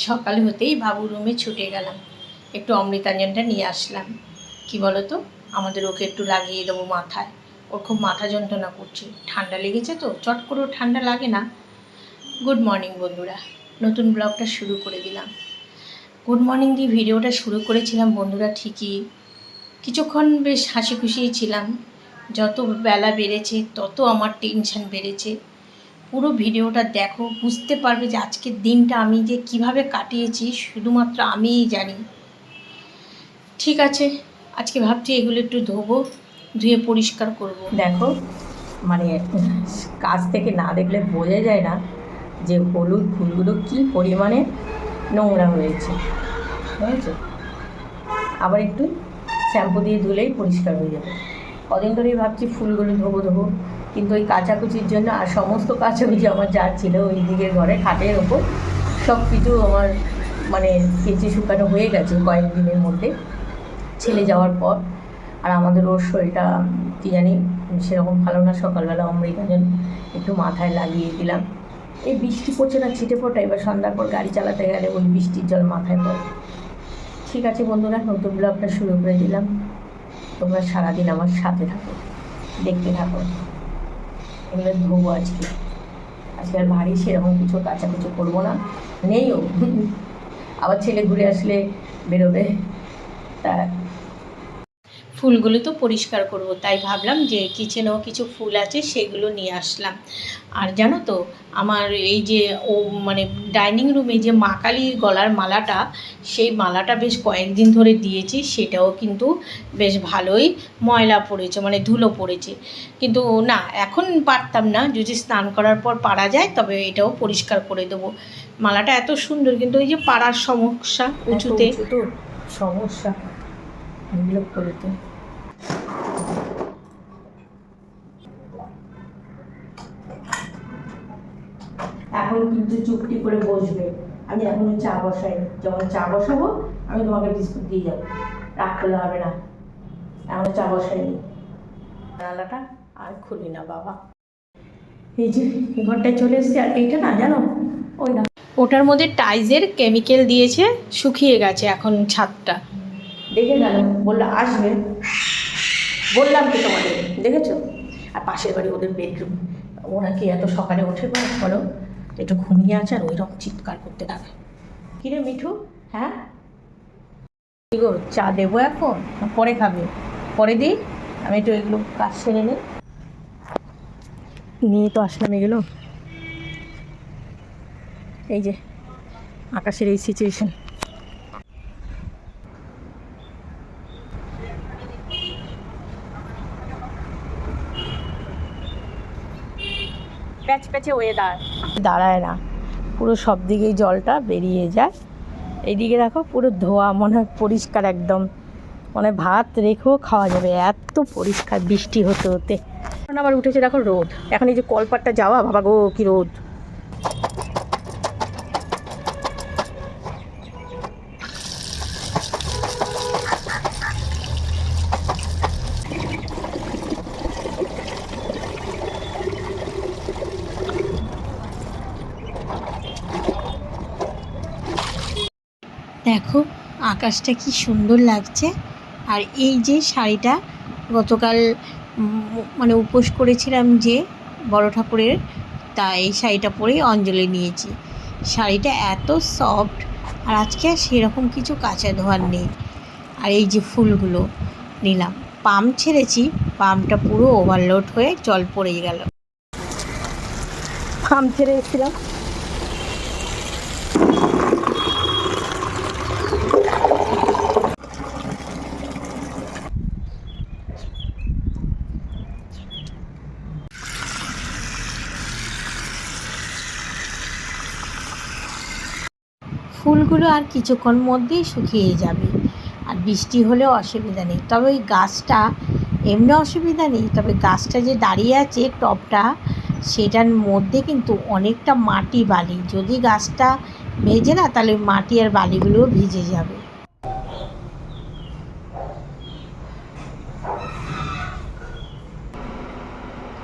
সকাল হতেই বাবু রুমে ছুটে গেলাম। একটু অমৃতাঞ্জনটা নিয়ে আসলাম। কি বলো তো আমাদের ওকে একটু লাগিয়ে দেবো মাথায়। ওর খুব মাথা যন্ত্রণা করছে। ঠান্ডা লেগেছে তো? চট করেও ঠান্ডা লাগে না। গুড মর্নিং বন্ধুরা। নতুন ব্লগটা শুরু করে দিলাম। গুড মর্নিং দিয়ে ভিডিওটা শুরু করেছিলাম বন্ধুরা ঠিকই। কিছুক্ষণ বেশ হাসি খুশিই ছিলাম। যত বেলা বেড়েছে, তত আমার টেনশান বেড়েছে। পুরো ভিডিওটা দেখো, বুঝতে পারবে যে আজকের দিনটা আমি যে কীভাবে কাটিয়েছি, শুধুমাত্র আমিই জানি। ঠিক আছে, আজকে ভাবছি এগুলো একটু ধোবো, ধুয়ে পরিষ্কার করব। দেখো মানে কাছ থেকে না দেখলে বোঝা যায় না যে হলুদ ফুলগুলো কি পরিমাণে নোংরা হয়েছে। বুঝেছ আবার একটু শ্যাম্পু দিয়ে ধুলেই পরিষ্কার হয়ে যাবে। কদিন ধরেই ভাবছি ফুলগুলো ধোবো ধোবো। কিন্তু ওই কাচাকুচির জন্য আর সমস্ত কাচাকুচি আমার যা ছিল ওই দিকের ঘরে, খাটের ওপর সব কিছু আমার মানে কেচে শুকানো হয়ে গেছে কয়েকদিনের মধ্যে। ছেলে যাওয়ার পর, আর আমাদের ওর শরীরটা কী জানি সেরকম ভালো না, সকালবেলা অমৃতাঞ্জন একটু মাথায় লাগিয়ে দিলাম। এই বৃষ্টি পড়ছে না, ছিটে ফোটা এবার সন্ধ্যার পর গাড়ি চালাতে গেলে ওই বৃষ্টির জল মাথায় পড়ে। ঠিক আছে বন্ধুরা, নতুন ব্লগটা শুরু করে দিলাম। তোমরা সারাদিন আমার সাথে থাকো, দেখতে থাকো। এগুলো ধোবো আজকে। আজকে আর ভারী সেরকম কিছু কাচাকুচো করব না। নেইও। আবার ছেলে ঘুরে আসলে বেরোবে। তা ফুলগুলো তো পরিষ্কার করব তাই ভাবলাম যে কিচেনেও কিছু ফুল আছে সেগুলো নিয়ে আসলাম। আর জানো তো আমার এই যে ও মানে ডাইনিং রুমে যে মা কালীর গলার মালাটা সেই মালাটা বেশ কয়েকদিন ধরে দিয়েছি সেটাও কিন্তু বেশ ভালোই ময়লা পড়েছে মানে ধুলো পড়েছে। কিন্তু না এখন পারতাম না যদি স্নান করার পর পারা যায় তবে এটাও পরিষ্কার করে দেবো। মালাটা এত সুন্দর কিন্তু ওই যে পাড়ার সমস্যা উঁচুতে। সমস্যা। এগুলো করতে এখন কিন্তু চুপটি করে বসবে। আমি এখনও চা বসাই যখন চা বসাবো, আমি তোমাকে বিস্কুট দিয়ে যাব। রাগ করলে হবে না। এখনও চা বসাইনি। জানালাটা আর খুলি না, বাবা। এই যে ঘরটায় চলে এসেছি। আর এইটা না, জানো? ওই না। ওটার মধ্যে টাইজের কেমিক্যাল দিয়েছে, শুকিয়ে গেছে এখন ছাদটা। দেখে গেল। বলল, আসবে। বললাম তো তোমাদের? দেখেছ? আর পাশের বাড়ি ওদের বেডরুম ওরা কি এত সকালে ওঠে বলো? বলো। একটু ঘুমিয়ে আছে আর ওইরকম চিৎকার করতে থাকে। কিরে মিঠু? হ্যাঁ? কি গো চা দেবো এখন? পরে খাবে। পরে দিই? আমি একটু এগুলো কাজ সেরে নিই। নিয়ে তো আসলাম এগুলো। এই যে আকাশের এই সিচুয়েশন প্যাচে ওয়েদার দাঁড়ায় না। পুরো সব দিকেই জলটা বেরিয়ে যায়। এইদিকে দেখো, পুরো ধোয়া, মনে হয় পরিষ্কার একদম। মানে ভাত রেখেও খাওয়া যাবে। এত পরিষ্কার বৃষ্টি হতে হতে। এখন আবার উঠেছে দেখো রোদ। এখন এই যে কলপাটটা যাওয়া, বাবা গো, কি রোদ। দেখো, আকাশটা কি সুন্দর লাগছে। আর এই যে শাড়িটা, গতকাল মানে উপোস করেছিলাম যে বড় ঠাকুরের তা এই শাড়িটা পরেই অঞ্জলি নিয়েছি। শাড়িটা এত সফট, আর আজকে আর সেরকম কিছু কাঁচা ধোয়ার নেই। আর এই যে ফুলগুলো নিলাম। পাম্প ছেড়েছি পাম্পটা পুরো ওভারলোড হয়ে জল পড়ে গেল। ফার্ম ছেড়ে এসেছিলাম ফুলগুলো আর কিছুক্ষণ মধ্যেই শুকিয়ে যাবে। আর বৃষ্টি হলেও অসুবিধা নেই। তবে ওই গাছটা, এমনি অসুবিধা নেই। তবে গাছটা যে দাঁড়িয়ে আছে টবটা সেটার মধ্যে কিন্তু অনেকটা মাটি বালি। যদি গাছটা ভেজে না, তাহলে মাটি আর বালিগুলোও ভিজে যাবে।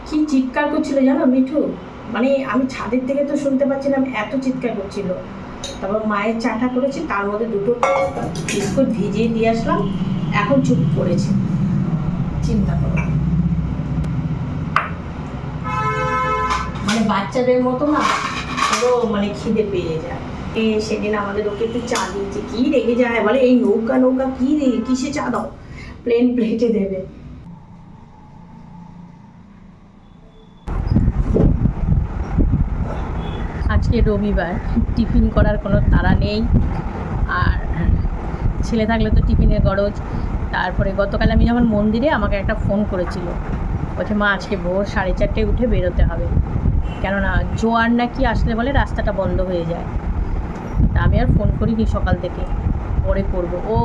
কি চিৎকার করছিল জানো মিঠু? মানে আমি ছাদের থেকে তো শুনতে পাচ্ছিলাম, এত চিৎকার করছিল। তারপর মায়ের চাটা করেছে, তার মধ্যে দুটো বিস্কুট ভিজিয়ে দিয়ে আসলাম, এখন চুপ করেছে। চিন্তা করো। মানে বাচ্চাদের মতো না, পুরো মানে খিদে পেয়ে যায়। সেদিন আমাদের ওকে একটু চা দিয়েছে, কি রেগে যায় বলে, এই নৌকা নৌকা, কি কিসে চা দাও? প্লেন প্লেটে দেবে। আজকে রবিবার, টিফিন করার কোনো তাড়া নেই। আর ছেলে থাকলে তো টিফিনের গরজ। তারপরে গতকাল আমি যখন মন্দিরে আমাকে একটা ফোন করেছিল। বলছে, মা, আজকে ভোর সাড়ে চারটে উঠে বেরোতে হবে। কেননা জোয়ার নাকি আসলে বলে রাস্তাটা বন্ধ হয়ে যায়। তা আমি আর ফোন করিনি সকাল থেকে। পরে করব। ও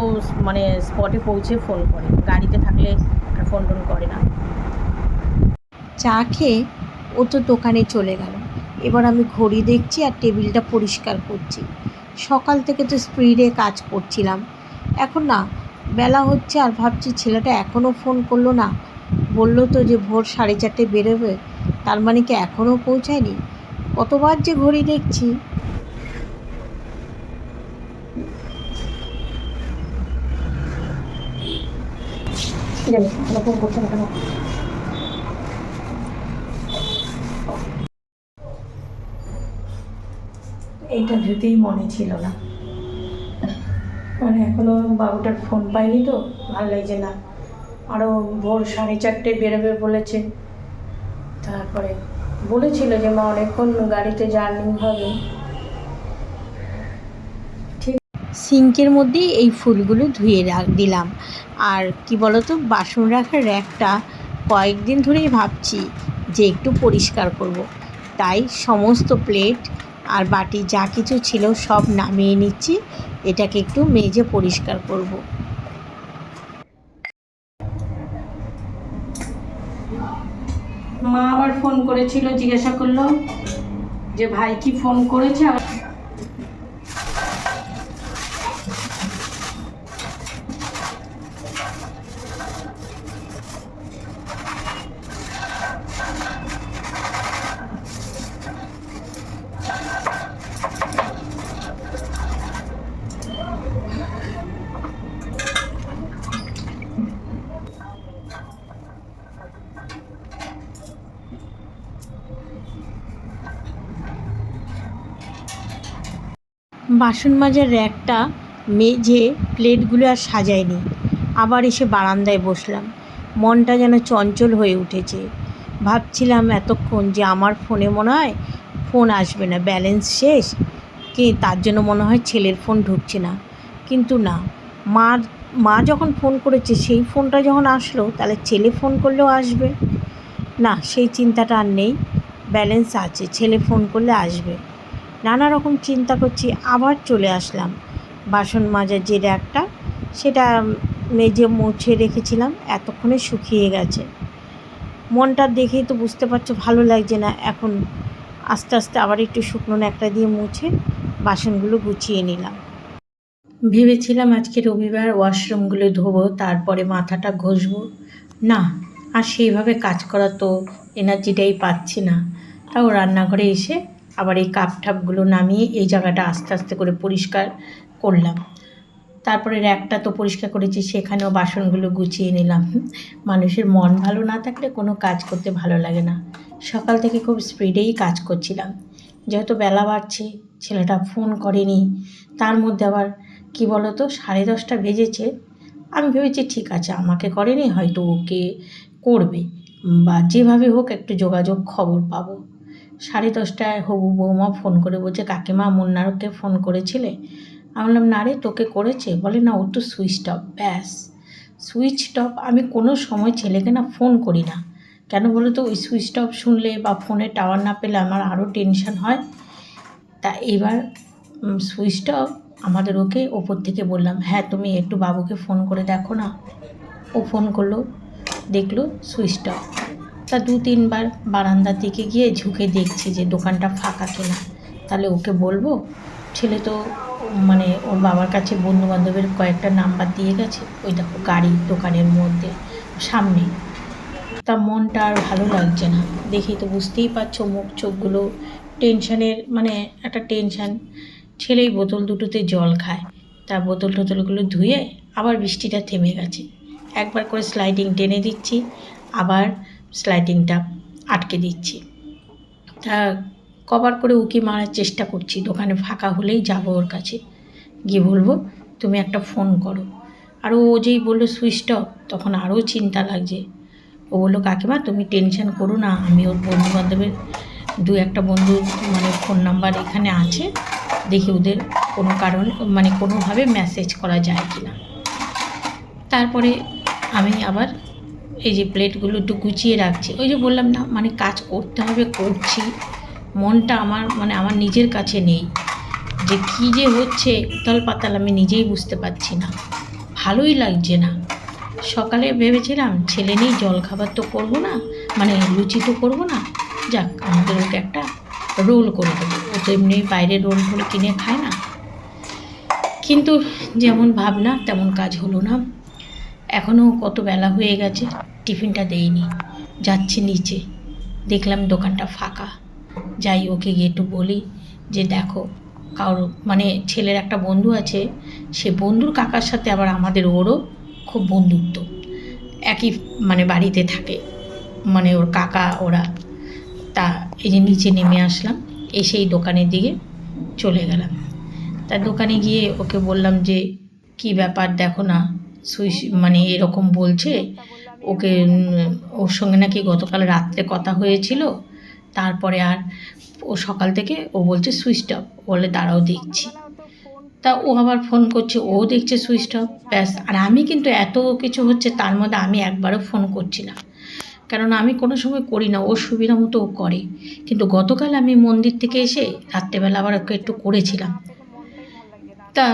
মানে স্পটে পৌঁছে ফোন করে। গাড়িতে থাকলে ফোন টোন করে না। চা খেয়ে ও তো দোকানে চলে গেল। এবার আমি ঘড়ি দেখছি আর টেবিলটা পরিষ্কার করছি। সকাল থেকে তো স্পিডে কাজ করছিলাম। এখন না, বেলা হচ্ছে আর ভাবছি ছেলেটা এখনও ফোন করল না। বলল তো যে ভোর সাড়ে চারটে বেরোবে, তার মানে কি এখনও পৌঁছায়নি? কতবার যে ঘড়ি দেখছি। ফোন করছে না কেন? এইটা ধুতেই মনে ছিল না। মানে এখনও বাবুটার ফোন পাইনি তো, ভালো লাগছে না। আরও ভোর সাড়ে চারটে বেরোবে বলেছে। তারপরে বলেছিল যে, মা, অনেকক্ষণ গাড়িতে জার্নি হবে। সিঙ্কের মধ্যেই এই ফুলগুলো ধুয়ে দিলাম। আর কি বলতো, বাসন রাখার র্যাকটা কয়েকদিন ধরেই ভাবছি যে, একটু পরিষ্কার করব। তাই সমস্ত প্লেট আর বাটি যা কিছু ছিল সব নামিয়ে নিচ্ছি এটাকে একটু মেজে পরিষ্কার করব। মা আবার ফোন করেছিল, জিজ্ঞাসা করল যে, ভাই কি ফোন করেছে আবার বাসন মাজার র্যাকটা মেঝে প্লেটগুলো আর সাজাইনি আবার এসে বারান্দায় বসলাম। মনটা যেন চঞ্চল হয়ে উঠেছে। ভাবছিলাম এতক্ষণ যে আমার ফোনে মনে হয় ফোন আসবে না, ব্যালেন্স শেষ? কি তার জন্য মনে হয় ছেলের ফোন ঢুকছে না। কিন্তু না, মার, মা যখন ফোন করেছে সেই ফোনটা যখন আসলো তাহলে ছেলে ফোন করলেও আসবে? না, সেই চিন্তাটা আর নেই। ব্যালেন্স আছে, ছেলে ফোন করলে আসবে। নানা রকম চিন্তা করছি, আবার চলে আসলাম। বাসন মাজার যে র্যাকটা, সেটা মেজে মুছে রেখেছিলাম, এতক্ষণে শুকিয়ে গেছে। মনটা দেখেই তো বুঝতে পারছ, ভালো লাগছে না। এখন আস্তে আস্তে আবার একটু শুকনো ন্যাকটা দিয়ে মুছে বাসনগুলো গুছিয়ে নিলাম। ভেবেছিলাম আজকে রবিবার ওয়াশরুমগুলো ধোবো, তারপরে মাথাটা ঘষবো। না, আর সেইভাবে কাজ করা তো এনার্জিটাই পাচ্ছি না। তাও রান্নাঘরে এসে আবার এই কাপ ঠাপগুলো নামিয়ে এই জায়গাটা আস্তে আস্তে করে পরিষ্কার করলাম। তারপরে র্যাকটা তো পরিষ্কার করেছি, সেখানেও বাসনগুলো গুছিয়ে নিলাম। মানুষের মন ভালো না থাকলে কোনো কাজ করতে ভালো লাগে না। সকাল থেকে খুব স্পিডেই কাজ করছিলাম। যেহেতু বেলা বাড়ছে, ছেলেটা ফোন করেনি, তার মধ্যে আবার কি তো সাড়ে দশটা বেজেছে। আমি ভেবেছি, ঠিক আছে, আমাকে করেনি, হয়তো ওকে করবে। বা যেভাবে হোক একটু যোগাযোগ খবর পাবো। সাড়ে দশটায় হবু বৌমা ফোন করে বলছে, কাকিমা মুন্নারকে ফোন করেছিলে? আমি বললাম, না রে, তোকে করেছে। বলে, না, ও তো সুইচ অফ ব্যাস। সুইচ অফ আমি কোনো সময় ছেলেকে না ফোন করি না। কেন বলো তো, ওই সুইচ অফ শুনলে বা ফোনে টাওয়ার না পেলে আমার আরও টেনশন হয়। তা এবার সুইচ অফ আমাদের ওকে ওপর থেকে বললাম হ্যাঁ তুমি একটু বাবুকে ফোন করে দেখো না। ও ফোন করল, দেখল সুইচ অফ তা দু তিনবার বারান্দার দিকে গিয়ে ঝুঁকে দেখছি যে দোকানটা ফাঁকা কিনা। তাহলে ওকে বলব, ছেলে তো মানে ওর বাবার কাছে বন্ধু বান্ধবের কয়েকটা নাম্বার দিয়ে গেছে, ওই দেখো গাড়ি দোকানের মধ্যে, সামনে। তা মনটা আর ভালো লাগছে না। দেখেই তো বুঝতেই পারছ মুখ চোখগুলো টেনশনের মানে একটা টেনশান। ছেলেই বোতল দুটোতে জল খায়। তা বোতল টোতলগুলো ধুয়ে আবার বৃষ্টিটা থেমে গেছে। একবার করে স্লাইডিং টেনে দিচ্ছি, আবার স্লাইডিংটা আটকে দিচ্ছি। তা কবার করে উকি মারার চেষ্টা করছি, দোকানে ফাঁকা হলেই যাব ওর কাছে। গিয়ে বলব, তুমি একটা ফোন করো। আর ও যেই বলল সুইচ তখন আরও চিন্তা লাগছে। ও বলল, কাকিমা, তুমি টেনশন করো না, আমি ওর বন্ধু বান্ধবের দু একটা বন্ধুর মানে ফোন নাম্বার এখানে আছে, দেখি ওদের কোনো কারণ মানে কোনোভাবে মেসেজ করা যায় কি না তারপরে আমি আবার এই যে প্লেটগুলো একটু গুছিয়ে রাখছি। ওই যে বললাম না মানে কাজ করতে হবে, করছি। মনটা আমার মানে আমার নিজের কাছে নেই। যে কী যে হচ্ছে উতাল পাতাল আমি নিজেই বুঝতে পারছি না। ভালোই লাগছে না। সকালে ভেবেছিলাম, ছেলে নেই জল খাবার তো করব না মানে লুচি তো করব না। যাক, আমাদের ওকে একটা রোল করে দেবো। ও তো এমনি বাইরে রোল ফোল কিনে খায় না। কিন্তু যেমন ভাবনা, তেমন কাজ হলো না। এখনও কত বেলা হয়ে গেছে। টিফিনটা দেইনি। যাচ্ছি নিচে। দেখলাম দোকানটা ফাঁকা। যাই ওকে গিয়ে একটু বলি যে, দেখো কারোর মানে ছেলের একটা বন্ধু আছে, সে বন্ধুর কাকার সাথে আবার আমাদের ওরও খুব বন্ধুত্ব। একই মানে বাড়িতে থাকে। মানে ওর কাকা, ওরা। তা এই যে নিচে নেমে আসলাম এসে এই দোকানের দিকে চলে গেলাম। তা দোকানে গিয়ে ওকে বললাম যে, কি ব্যাপার? দেখো না সুইচ মানে এরকম বলছে ওকে ওর সঙ্গে নাকি গতকাল রাত্রে কথা হয়েছিল, তারপরে আর ও সকাল থেকে ও বলছে সুইচ অফ বলে দাঁড়াও দেখছি। তা ও আবার ফোন করছে, ও দেখছে সুইচ অফ, ব্যাস। আর আমি কিন্তু এত কিছু হচ্ছে তার মধ্যে আমি একবারও ফোন করছি না। কেননা আমি কোনো সময় করি না ওর সুবিধা মতো ও করে। কিন্তু গতকাল আমি মন্দির থেকে এসে রাত্রেবেলা আবার ওকে একটু করেছিলাম। তা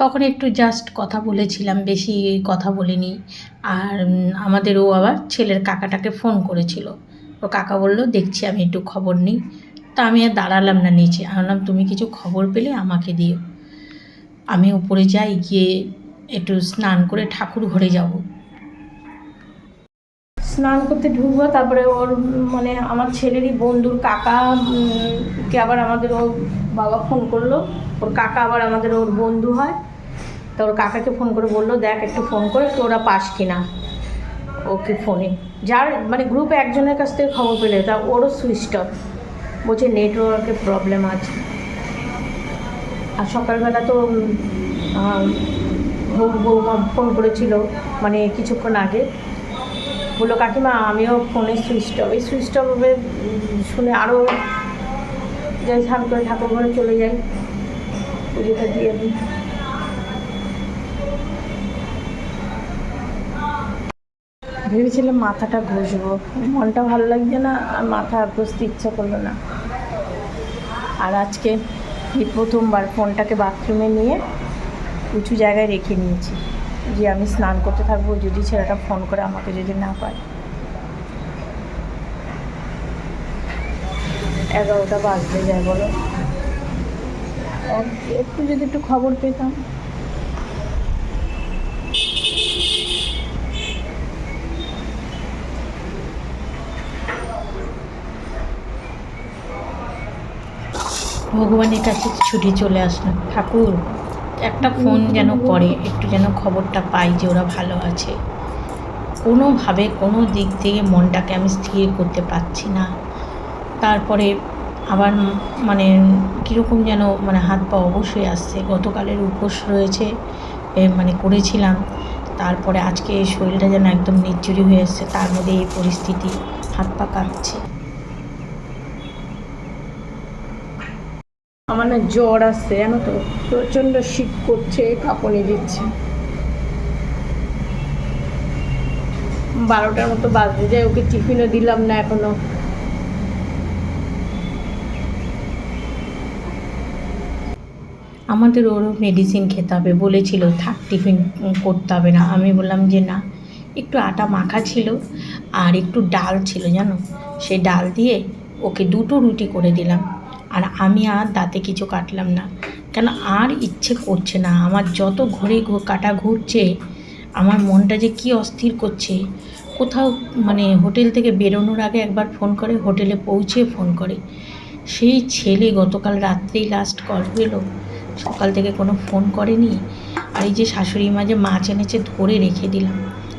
তখন একটু জাস্ট কথা বলেছিলাম বেশি কথা বলিনি। আর উম, আমাদের ও আবার ছেলের কাকাটাকে ফোন করেছিল। ও কাকা বলল দেখছি আমি একটু খবর নিই। তা আমি আর দাঁড়ালাম না নিচে। আমি বললাম তুমি কিছু খবর পেলে আমাকে দিও। আমি উপরে যাই গিয়ে একটু স্নান করে ঠাকুর ঘরে যাব। স্নান করতে ঢুকবো তারপরে ওর মানে আমার ছেলেরই বন্ধুর কাকা কে আবার আমাদের ওর বাবা ফোন করল। ওর কাকা আবার আমাদের ওর বন্ধু হয়। তা ওর কাকাকে ফোন করে বলল, দেখ, একটু ফোন করে তো ওরা পাস কিনা? ওকে ফোনে যার মানে গ্রুপে একজনের কাছ থেকে খবর পেলে, তা ওরও সুইচ অফ বলছে নেটওয়ার্কের প্রবলেম আছে। আর সকালবেলা তো বৌমা ফোন করেছিল মানে কিছুক্ষণ আগে। বলল, কাকিমা, আমিও ফোনে সুইচ অফ এই সুইচ হবে শুনে আরও যাই, স্নান করে ঠাকুর ঘরে চলে যাই। পুজোটা দিয়ে দিই। ভেবেছিলাম মাথাটা ঘষবো। মনটা ভালো লাগছে না, আর মাথা ঘষতে ইচ্ছা করল না। আর আজকে এই প্রথমবার ফোনটাকে বাথরুমে নিয়ে উঁচু জায়গায় রেখে নিয়েছি, যে আমি স্নান করতে থাকব, যদি ছেলেটা ফোন করে আমাকে যদি না পায়। এগারোটা বাজতে যায় বলো। এক- একটু যদি একটু খবর পেতাম। ভগবানের কাছে ছুটি চলে আসলাম। ঠাকুর, একটা ফোন যেন করে, একটু যেন খবরটা পাই যে ওরা ভালো আছে। কোনোভাবে কোনো দিক থেকে মনটাকে আমি স্থির করতে পারছি না। তারপরে আবার মানে কীরকম যেন মানে হাত পা অবশ্যই আসছে। গতকালের উপোস রয়েছে মানে করেছিলাম। তারপরে আজকে শরীরটা যেন একদম নির্জুরি হয়ে এসছে। তার মধ্যে এই পরিস্থিতি, হাত পা কাঁপছে। আমার না জ্বর আসছে জানো তো? প্রচণ্ড শীত করছে, কাঁপুনি দিচ্ছে। বারোটার মতো বাজতে যায় ওকে টিফিনও দিলাম না এখনও। আমাদের ওরও মেডিসিন খেতে হবে, বলেছিল, থাক, টিফিন করতে হবে না। আমি বললাম যে, না। একটু আটা মাখা ছিল আর একটু ডাল ছিল, জানো? সেই ডাল দিয়ে ওকে দুটো রুটি করে দিলাম। আর আমি আর দাঁতে কিছু কাটলাম না। কেন আর ইচ্ছে করছে না। আমার যত ঘড়ি ঘু- কাটা ঘুরছে, আমার মনটা যে কি অস্থির করছে। কোথাও মানে হোটেল থেকে বেরোনোর আগে একবার ফোন করে, হোটেলে পৌঁছে ফোন করে। সেই ছেলে গতকাল রাত্রেই লাস্ট কল পেল। সকাল থেকে কোনো ফোন করেনি। আর এই যে শাশুড়ি মা যে মাছ এনেছে ধরে রেখে দিলাম।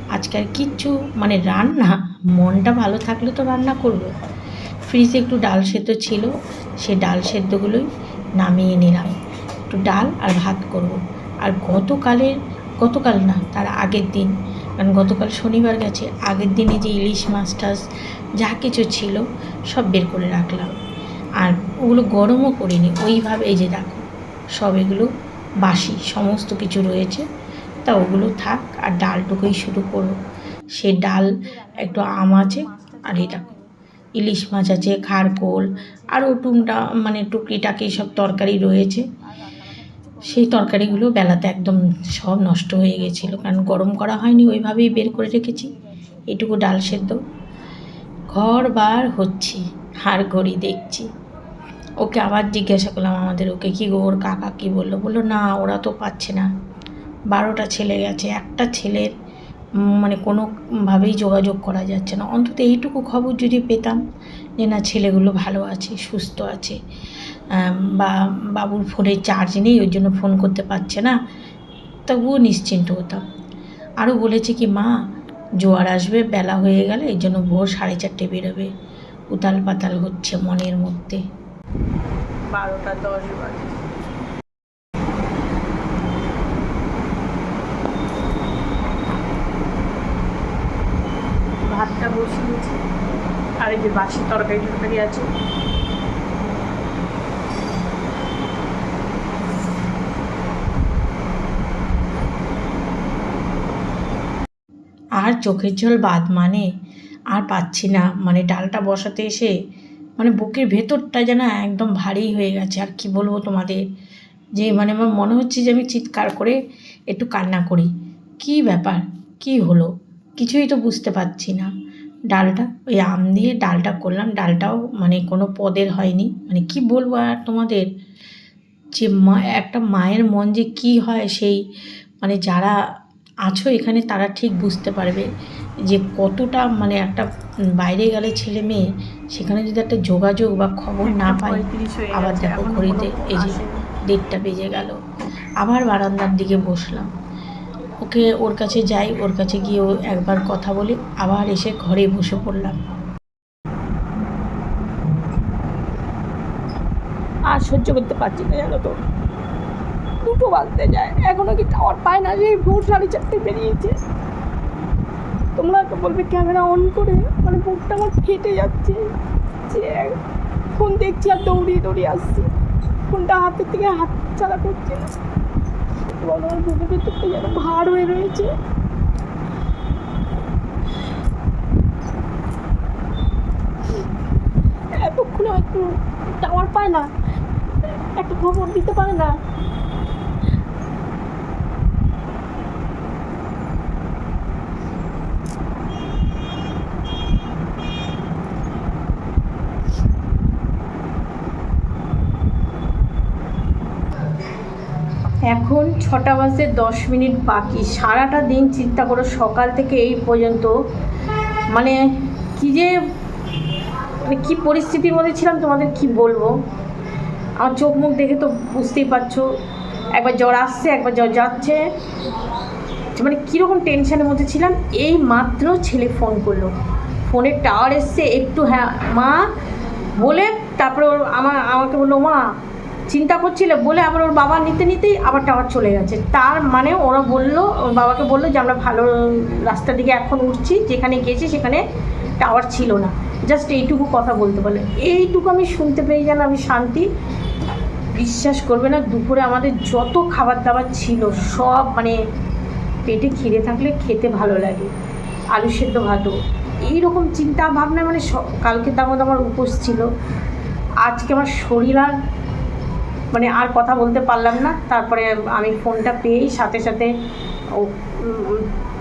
আজকে আর কিচ্ছু মানে রান্না, মনটা ভালো থাকলে তো রান্না করব। ফ্রিজে একটু ডাল সেদ্ধ ছিল, সে ডাল সেদ্ধগুলোই নামিয়ে নিলাম। একটু ডাল আর ভাত করব। আর গতকালের, গতকাল না, তার আগের দিন, কারণ গতকাল শনিবার গেছে, আগের দিনে যে ইলিশ মাছ টাছ যা কিছু ছিল সব বের করে রাখলাম। আর ওগুলো গরমও করিনি, ওইভাবে এই যে দেখো, সব এগুলো বাসি, সমস্ত কিছু রয়েছে, তা ওগুলো থাক আর ডালটুকুই শুরু করো সে ডাল একটু আম আছে আর দেখো ইলিশ মাছ আছে, খারকোল, আরও টুমটা মানে টুকরিটাকি সব তরকারি রয়েছে। সেই তরকারিগুলো বেলাতে একদম সব নষ্ট হয়ে গেছিল, কারণ গরম করা হয়নি, ওইভাবেই বের করে রেখেছি। এটুকু ডাল সেদ্ধ। ঘর বার হচ্ছি হাড় ঘড়ি দেখছি। ওকে আবার জিজ্ঞাসা করলাম আমাদের ওকে, কি গো, ওর কাকা কী বলল? বলল, না, ওরা তো পাচ্ছে না। বারোটা ছেলে গেছে, একটা ছেলের মানে কোনোভাবেই যোগাযোগ করা যাচ্ছে না। অন্তত এইটুকু খবর যদি পেতাম যে, না, ছেলেগুলো ভালো আছে, সুস্থ আছে বা বাবুর ফোনে চার্জ নেই ওই জন্য ফোন করতে পারছে না, তবুও নিশ্চিন্ত হতাম। আরও বলেছে কি, মা, জোয়ার আসবে, বেলা হয়ে গেলে এই জন্য ভোর সাড়ে চারটে বেরোবে। উতাল পাতাল হচ্ছে মনের মধ্যে। বারোটা দশ বাজে। ভাতটা বসিয়েছি আর এই যে বাসি তরকারি টরকারি আছে। আর চোখের জল বাদ মানে আর পাচ্ছি না। মানে ডালটা বসাতে এসে মানে বুকের ভেতরটা যেন একদম ভারী হয়ে গেছে। আর কি বলব তোমাদের? যে মানে আমার মনে হচ্ছে যে আমি চিৎকার করে একটু কান্না করি। কি ব্যাপার? কি হলো? কিছুই তো বুঝতে পারছি না। ডালটা ওই আম দিয়ে ডালটা করলাম। ডালটাও মানে কোনো পদের হয়নি। মানে কি বলব আর তোমাদের? যে মা একটা মায়ের মন যে কি হয় সেই মানে যারা আছো এখানে তারা ঠিক বুঝতে পারবে যে কতটা মানে একটা বাইরে গেলে ছেলে মেয়ে সেখানে যদি একটা যোগাযোগ বা খবর না পায় আবার দেখো ঘড়িতে এই যে। দেড়টা বেজে গেল। আবার বারান্দার দিকে বসলাম। ওকে ওর কাছে যাই, ওর কাছে গিয়ে একবার কথা বলি, আবার এসে ঘরে বসে পড়লাম। আর সহ্য করতে পারছি না জানো তো। দুটো বাজতে যায়, এখনও কি টাওয়ার পায় না যে ভোর সাড়ে চারটে বেরিয়েছে? তোমরা তো বলবে ক্যামেরা অন করে মানে বুকটা আমার ফেটে যাচ্ছে। যে ফোন দেখছি আর দৌড়িয়ে দৌড়িয়ে আসছি। ফোনটা হাতের থেকে হাত ছাড়া করছে না। ভার হয়ে রয়েছে। হয়তো টাওয়ার পায় না একটা খবর দিতে পারে না এখন ছটা বাজে দশ মিনিট বাকি। সারাটা দিন চিন্তা করো, সকাল থেকে এই পর্যন্ত। মানে কি যে মানে কী পরিস্থিতির মধ্যে ছিলাম, তোমাদের কি বলব? আমার চোখ মুখ দেখে তো বুঝতেই পারছ। একবার জ্বর আসছে, একবার জ্বর যাচ্ছে। মানে কীরকম টেনশনের মধ্যে ছিলাম, এই মাত্র ছেলে ফোন করল। ফোনের টাওয়ার এসছে, একটু হ্যাঁ মা বলে, তারপরে আমার, আমাকে বলল, মা চিন্তা করছিলে বলে আবার ওর বাবা নিতে নিতেই আবার টাওয়ার চলে গেছে। তার মানে ওরা বলল, ওর বাবাকে বলল যে, আমরা ভালো রাস্তার দিকে এখন উঠছি, যেখানে গেছি সেখানে টাওয়ার ছিল না। জাস্ট এইটুকু কথা বলতে পারল এইটুকু আমি শুনতে পেয়ে যেন আমি শান্তি। বিশ্বাস করবে না, দুপুরে আমাদের যত খাবার দাবার ছিল, সব মানে পেটে খিদে থাকলে খেতে ভালো লাগে, আলু সেদ্ধ ভাতও এইরকম চিন্তা ভাবনা মানে কালকে তার মধ্যে আমার উপোস ছিল। আজকে আমার শরীর আর মানে আর কথা বলতে পারলাম না। তারপরে আমি ফোনটা পেয়েই সাথে সাথে ও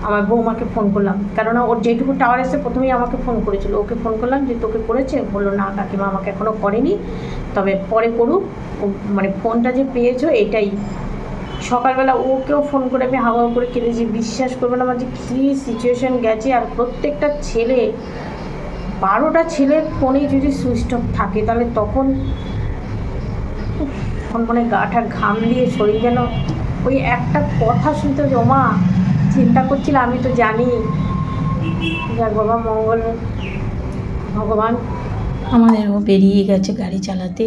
আমার বৌমাকে ফোন করলাম। কেননা ওর যেটুকু টাওয়ার এসে প্রথমেই আমাকে ফোন করেছিল। ওকে ফোন করলাম যে, তোকে করেছে? বলল, না কাকিমা, আমাকে এখনও করেনি। তবে পরে করুক। মানে ফোনটা যে পেয়েছ, এটাই। সকালবেলা ওকেও ফোন করে আমি হাওয়া করে কেঁদেছি। বিশ্বাস করবে না আমার যে কী সিচুয়েশান গেছে। আর প্রত্যেকটা ছেলে, বারোটা ছেলের ফোনে যদি সুইচ অফ থাকে, তাহলে তখন তখন মানে গাটা ঘাম দিয়ে শরীর যেন ওই একটা কথা শুনতে জমা চিন্তা করছিলাম আমি তো জানি। যাক বাবা মঙ্গল ভগবান। আমাদেরও বেরিয়ে গেছে গাড়ি চালাতে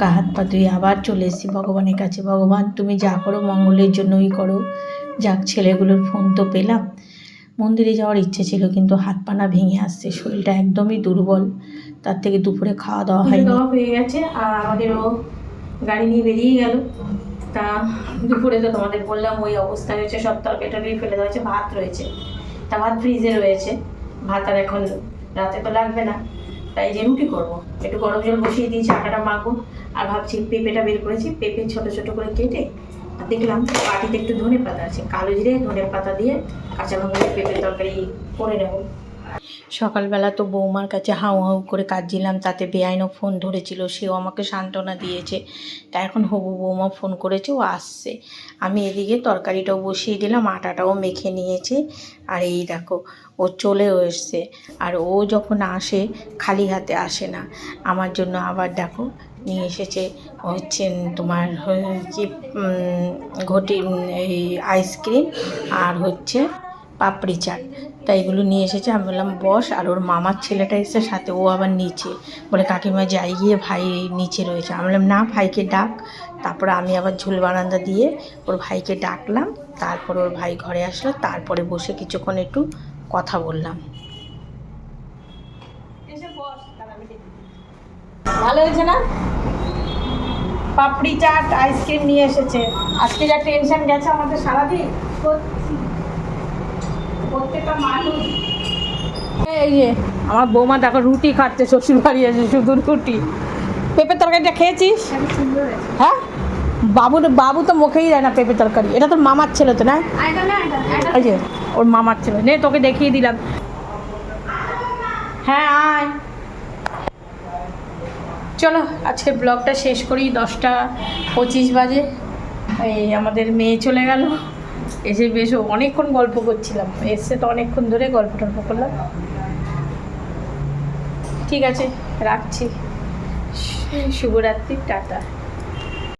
গা হাত পা ধুয়ে আবার চলে এসেছি ভগবানের কাছে। ভগবান তুমি যা করো মঙ্গলের জন্যই করো। যাক ছেলেগুলোর ফোন তো পেলাম। মন্দিরে যাওয়ার ইচ্ছে ছিল কিন্তু হাত পা না ভেঙে আসছে শরীরটা একদমই দুর্বল। তার থেকে দুপুরে খাওয়া দাওয়া হয়নি। দেওয়া হয়ে গেছে আর আমাদেরও গাড়ি নিয়ে বেরিয়ে গেল। তা দুপুরে তো তোমাদের বললাম ওই অবস্থা হয়েছে সব তরকারি টরকারি ফেলে দেওয়া হয়েছে, ভাত রয়েছে। তা ভাত ফ্রিজে রয়েছে। ভাত আর এখন রাতে তো লাগবে না। তাই যে রুটি করব। একটু গরম জল বসিয়ে দিয়েছি, আটাটা মাখবো। আর ভাবছি পেঁপেটা বের করেছি। পেঁপে ছোট ছোট করে কেটে আর দেখলাম বাটিতে একটু ধনে পাতা আছে, কালো জিরে ধনে পাতা দিয়ে কাঁচা লঙ্কা দিয়ে পেঁপে তরকারি করে নেব। সকালবেলা তো বৌমার কাছে হাউ হাউ করে কাঁদছিলাম, তাতে বেআইনও ফোন ধরেছিল, সেও আমাকে সান্ত্বনা দিয়েছে। তা এখন হবু বৌমা ফোন করেছে, ও আসছে। আমি এদিকে তরকারিটাও বসিয়ে দিলাম, আটাটাও মেখে নিয়েছি। আর এই দেখো, ও চলেও এসছে। আর ও যখন আসে, খালি হাতে আসে না। আমার জন্য আবার দেখো, নিয়ে এসেছে হচ্ছে তোমার কি ঘটি, এই আইসক্রিম আর হচ্ছে পাপড়ি চাট। তাই এগুলো নিয়ে এসেছে। আমি বললাম, বস, আর ওর মামার ছেলেটা এসে সাথে, ও আবার নিচে। বলে, কাকিমা যাই গিয়ে ভাই নিচে রয়েছে। আমি বললাম, না, ভাইকে ডাক। তারপরে আমি আবার ঝুল বারান্দা দিয়ে ওর ভাইকে ডাকলাম। তারপর ওর ভাই ঘরে আসলো। তারপরে বসে কিছুক্ষণ একটু কথা বললাম। ভালো হয়েছে না? পাপড়ি চাট, আইসক্রিম নিয়ে এসেছে। আজকে যা টেনশন গেছে আমাদের সারাদিন? এই যে আমার বৌমা দেখো রুটি খাচ্ছে শ্বশুর বাড়ি আছে শুধু রুটি। পেঁপে তরকারিটা খেয়েছিস? হ্যাঁ? বাবু বাবু তো মুখেই দেয় না পেঁপে তরকারি। এটা তোর মামার ছেলে তো না? এই যে ওর মামার ছেলে। নে তোকে দেখিয়ে দিলাম। হ্যাঁ আয়। চলো আজকে ব্লগটা শেষ করি। দশটা পঁচিশ বাজে। এই আমাদের মেয়ে চলে গেল। এসে বেশ অনেকক্ষণ গল্প করছিলাম। এসে তো অনেকক্ষণ ধরে গল্প টল্প করলাম। ঠিক আছে, রাখছি। শুভরাত্রি, টাটা।